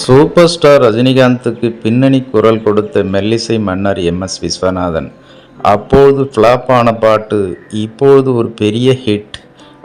Super star ரஜினிகாந்துக்கு பின்னணி குரல் கொடுத்த மெல்லிசை மன்னர் எம் எஸ் விஸ்வநாதன். அப்போது ஃப்ளாப் ஆன பாட்டு இப்பொழுது ஒரு பெரிய ஹிட்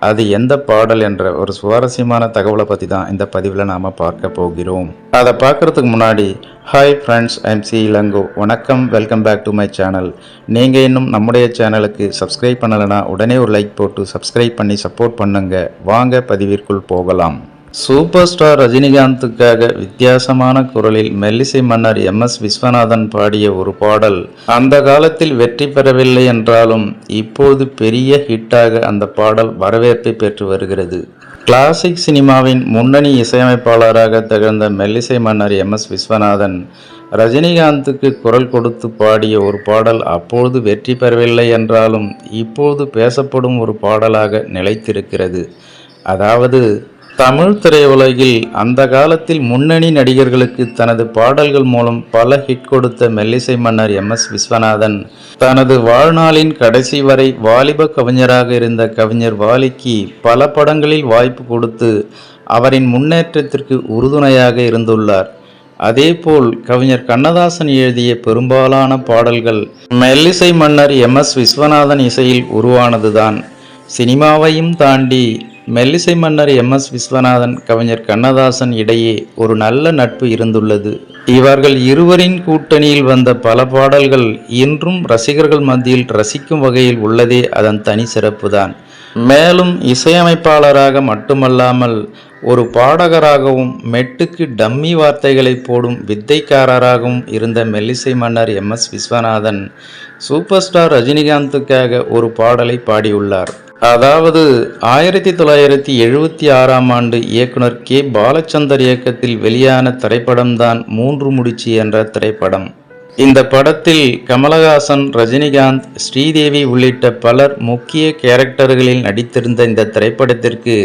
அது எந்த பாடல் என்ற ஒரு சுவாரஸ்யமான தகவலை பற்றி தான் இந்த பதிவில் நாம் பார்க்க போகிறோம். அதை பார்க்குறதுக்கு முன்னாடி hi friends I'm C Ilango. வணக்கம் welcome back to my channel நீங்கள் இன்னும் நம்முடைய சேனலுக்கு சப்ஸ்கிரைப் பண்ணலைன்னா உடனே ஒரு லைக் போட்டு சப்ஸ்கிரைப் பண்ணி சப்போர்ட் பண்ணுங்கள் வாங்க பதிவிற்குள் போகலாம். சூப்பர் ஸ்டார் ரஜினிகாந்துக்காக வித்தியாசமான குரலில் மெல்லிசை மன்னர் எம் எஸ் விஸ்வநாதன் பாடிய ஒரு பாடல் அந்த காலத்தில் வெற்றி பெறவில்லை என்றாலும் இப்போது பெரிய ஹிட்டாக அந்த பாடல் வரவேற்பை பெற்று வருகிறது. கிளாசிக் சினிமாவின் முன்னணி இசையமைப்பாளராக திகழ்ந்த மெல்லிசை மன்னர் எம் எஸ் விஸ்வநாதன் ரஜினிகாந்துக்கு குரல் கொடுத்து பாடிய ஒரு பாடல் அப்போது வெற்றி பெறவில்லை என்றாலும் இப்போது பேசப்படும் ஒரு பாடலாக நிலைத்திருக்கிறது. அதாவது தமிழ் திரையுலகில் அந்த காலத்தில் முன்னணி நடிகர்களுக்கு தனது பாடல்கள் மூலம் பல ஹிட் கொடுத்த மெல்லிசை மன்னர் எம் எஸ் விஸ்வநாதன். தனது வாழ்நாளின் கடைசி வரை வாலிப கவிஞராக இருந்த கவிஞர் வாலிக்கு பல படங்களில் வாய்ப்பு கொடுத்து அவரின் முன்னேற்றத்திற்கு உறுதுணையாக இருந்துள்ளார். அதேபோல் கவிஞர் கண்ணதாசன் எழுதிய பெரும்பாலான பாடல்கள் மெல்லிசை மன்னர் எம் எஸ் விஸ்வநாதன் இசையில் உருவானதுதான். சினிமாவையும் தாண்டி மெல்லிசை மன்னர் எம் எஸ் விஸ்வநாதன் கவிஞர் கண்ணதாசன் இடையே ஒரு நல்ல நட்பு இருந்துள்ளது. இவர்கள் இருவரின் கூட்டணியில் வந்த பல பாடல்கள் இன்றும் ரசிகர்கள் மத்தியில் ரசிக்கும் வகையில் உள்ளதே அதன் தனி சிறப்புதான். மேலும் இசையமைப்பாளராக மட்டுமல்லாமல் ஒரு பாடகராகவும் மெட்டுக்கு டம்மி வார்த்தைகளை போடும் வித்தைக்காரராகவும் இருந்த மெல்லிசை மன்னர் M S Viswanathan super star ரஜினிகாந்துக்காக ஒரு பாடலை பாடியுள்ளார். அதாவது ஆயிரத்தி தொள்ளாயிரத்தி எழுபத்தி ஆறாம் ஆண்டு இயக்குனர் கே. பாலச்சந்தர் இயக்கத்தில் வெளியான திரைப்படம்தான் மூன்று முடிச்சு என்ற திரைப்படம். இந்த படத்தில் கமலஹாசன் ரஜினிகாந்த் ஸ்ரீதேவி உள்ளிட்ட பலர் முக்கிய கேரக்டர்களில் நடித்திருந்த இந்த திரைப்படத்திற்கு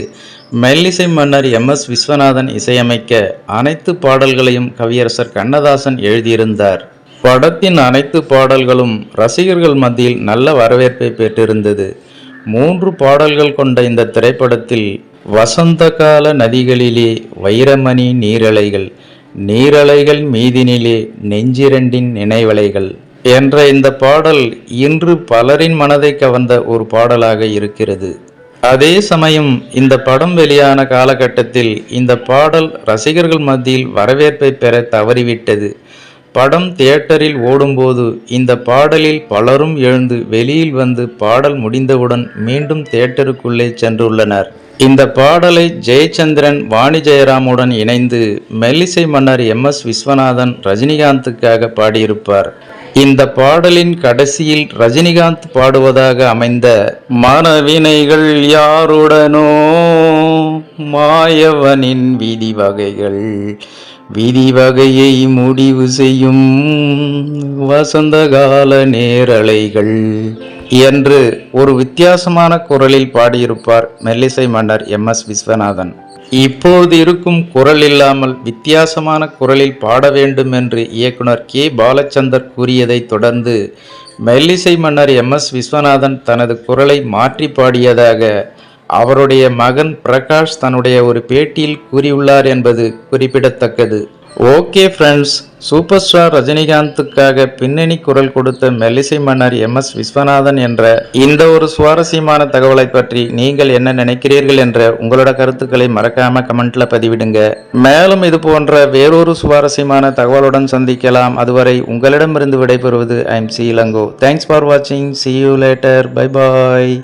மெல்லிசை மன்னர் எம். எஸ். விஸ்வநாதன் இசையமைக்க அனைத்து பாடல்களையும் கவியரசர் கண்ணதாசன் எழுதியிருந்தார். படத்தின் அனைத்து பாடல்களும் ரசிகர்கள் மத்தியில் நல்ல வரவேற்பை பெற்றிருந்தது. மூன்று பாடல்கள் கொண்ட இந்த திரைப்படத்தில் வசந்த கால நதிகளிலே வைரமணி நீரலைகள் நீரலைகள் மீதினிலே நெஞ்சிரண்டின் நினைவலைகள் என்ற இந்த பாடல் இன்று பலரின் மனதை கவர்ந்த ஒரு பாடலாக இருக்கிறது. அதே சமயம் இந்த படம் வெளியான காலகட்டத்தில் இந்த பாடல் ரசிகர்கள் மத்தியில் வரவேற்பை பெற தவறிவிட்டது. படம் தியேட்டரில் ஓடும்போது இந்த பாடலில் பலரும் எழுந்து வெளியில் வந்து பாடல் முடிந்தவுடன் மீண்டும் தியேட்டருக்குள்ளே சென்றுள்ளனர். இந்த பாடலை ஜெயச்சந்திரன் வாணி ஜெயராமுடன் இணைந்து மெல்லிசை மன்னர் எம். எஸ். விஸ்வநாதன் ரஜினிகாந்துக்காக பாடியிருப்பார். இந்த பாடலின் கடைசியில் ரஜினிகாந்த் பாடுவதாக அமைந்த மனவினைகள் யாருடனோ மாயவனின் விதி வகைகள் விதி வகையை முடிவு செய்யும் வசந்தகால நேரலைகள் என்று ஒரு வித்தியாசமான குரலில் பாடியிருப்பார் மெல்லிசை மன்னர் எம். எஸ். விஸ்வநாதன். இப்போது இருக்கும் குரல் இல்லாமல் வித்தியாசமான குரலில் பாட வேண்டும் என்று இயக்குனர் கே. பாலச்சந்தர் கூறியதைத் தொடர்ந்து மெல்லிசை மன்னர் எம். எஸ். விஸ்வநாதன் தனது குரலை மாற்றி பாடியதாக அவருடைய மகன் பிரகாஷ் தன்னுடைய ஒரு பேட்டியில் கூறியுள்ளார் என்பது குறிப்பிடத்தக்கது. ஓகே ஃப்ரெண்ட்ஸ் சூப்பர் ஸ்டார் ரஜினிகாந்துக்காக பின்னணி குரல் கொடுத்த மெல்லிசை மன்னர் எம் எஸ் விஸ்வநாதன் என்ற இந்த ஒரு சுவாரஸ்யமான தகவலை பற்றி நீங்கள் என்ன நினைக்கிறீர்கள் என்ற உங்களோட கருத்துக்களை மறக்காம கமெண்ட்ல பதிவிடுங்க. மேலும் இது போன்ற வேறொரு சுவாரஸ்யமான தகவலுடன் சந்திக்கலாம். அதுவரை உங்களிடமிருந்து விடைபெறுவது I am C Ilango thanks for வாட்சிங் see you later bye bye